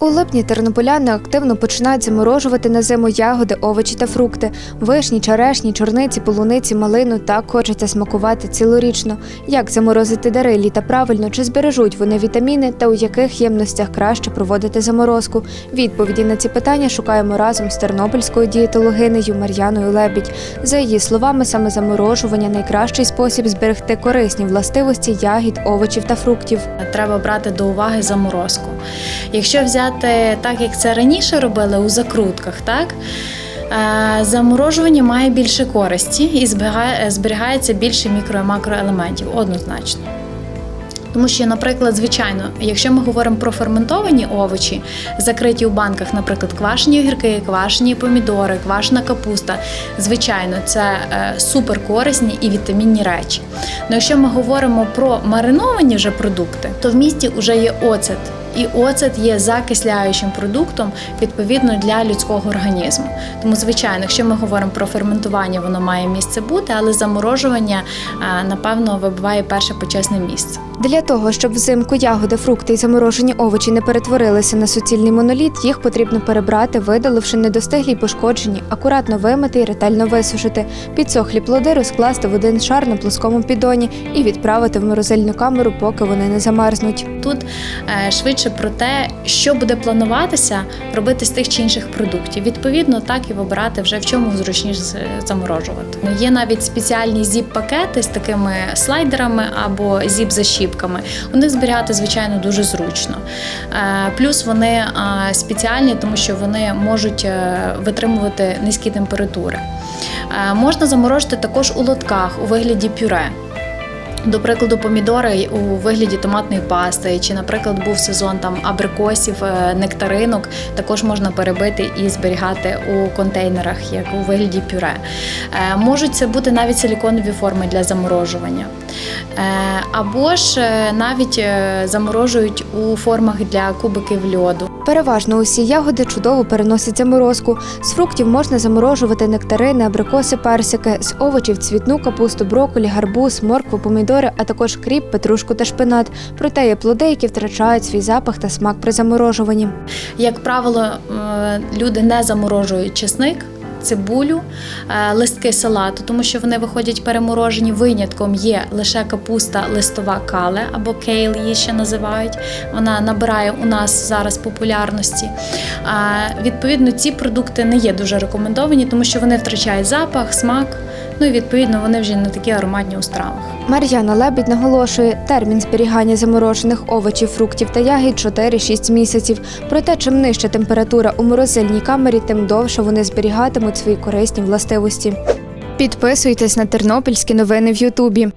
У липні тернополяни активно починають заморожувати на зиму ягоди, овочі та фрукти, вишні, черешні, чорниці, полуниці, малину. Так хочеться смакувати цілорічно. Як заморозити дари літа правильно, чи збережуть вони вітаміни та у яких ємностях краще проводити заморозку? Відповіді на ці питання шукаємо разом з тернопільською дієтологинею Мар'яною Лебідь. За її словами, саме заморожування найкращий спосіб зберегти корисні властивості ягід, овочів та фруктів. Треба брати до уваги заморозку. Якщо взяти так, як це раніше робили у закрутках, так е, заморожування має більше користі і зберігається більше мікро і макроелементів однозначно. Тому що, наприклад, звичайно, якщо ми говоримо про ферментовані овочі, закриті у банках, наприклад, квашені огірки, квашені помідори, квашена капуста, звичайно, це е, суперкорисні і вітамінні речі. Ну якщо ми говоримо про мариновані вже продукти, то в місті вже є оцет. І оцет є закисляючим продуктом відповідно для людського організму. Тому, звичайно, якщо ми говоримо про ферментування, воно має місце бути, але заморожування, е, напевно, вибиває перше почесне місце. Для того, щоб взимку ягоди, фрукти і заморожені овочі не перетворилися на суцільний моноліт, їх потрібно перебрати, видаливши недостиглі й пошкоджені, акуратно вимити і ретельно висушити. Підсохлі плоди розкласти в один шар на плоскому піддоні і відправити в морозильну камеру, поки вони не замерзнуть. Тут е, швидше про те, що буде плануватися робити з тих чи інших продуктів. Відповідно, так і вибирати вже в чому зручніше заморожувати. Ну, Є навіть спеціальні зіп-пакети з такими слайдерами або зіп-защіпками. У них зберігати, звичайно, дуже зручно. Е, Плюс вони е, спеціальні, тому що вони можуть е, витримувати низькі температури. Можна заморожити також у лотках у вигляді пюре. До прикладу, помідори у вигляді томатної пасти, чи, наприклад, був сезон там абрикосів, е, нектаринок, також можна перебити і зберігати у контейнерах, як у вигляді пюре. Е, Можуть це бути навіть силіконові форми для заморожування. Е, Або ж е, навіть е, заморожують у формах для кубиків льоду. Переважно усі ягоди чудово переносять заморозку. З фруктів можна заморожувати нектарини, абрикоси, персики, з овочів цвітну капусту, брокколі, гарбуз, моркву, помідори, а також кріп, петрушку та шпинат. Проте є плоди, які втрачають свій запах та смак при заморожуванні. Як правило, люди не заморожують чесник. Цибулю, е, листки салату, тому що вони виходять переморожені. Винятком є лише капуста листова кале або кейл, її ще називають. Вона набирає у нас зараз популярності. Відповідно, ці продукти не є дуже рекомендовані, тому що вони втрачають запах, смак. Ну і відповідно вони вже не такі ароматні у стравах. Мар'яна Лебідь наголошує, термін зберігання заморожених овочів, фруктів та ягід 4-6 місяців. Проте, чим нижча температура у морозильній камері, тим довше вони зберігатимуть свої корисні властивості. Підписуйтесь на тернопільські новини в Ютубі.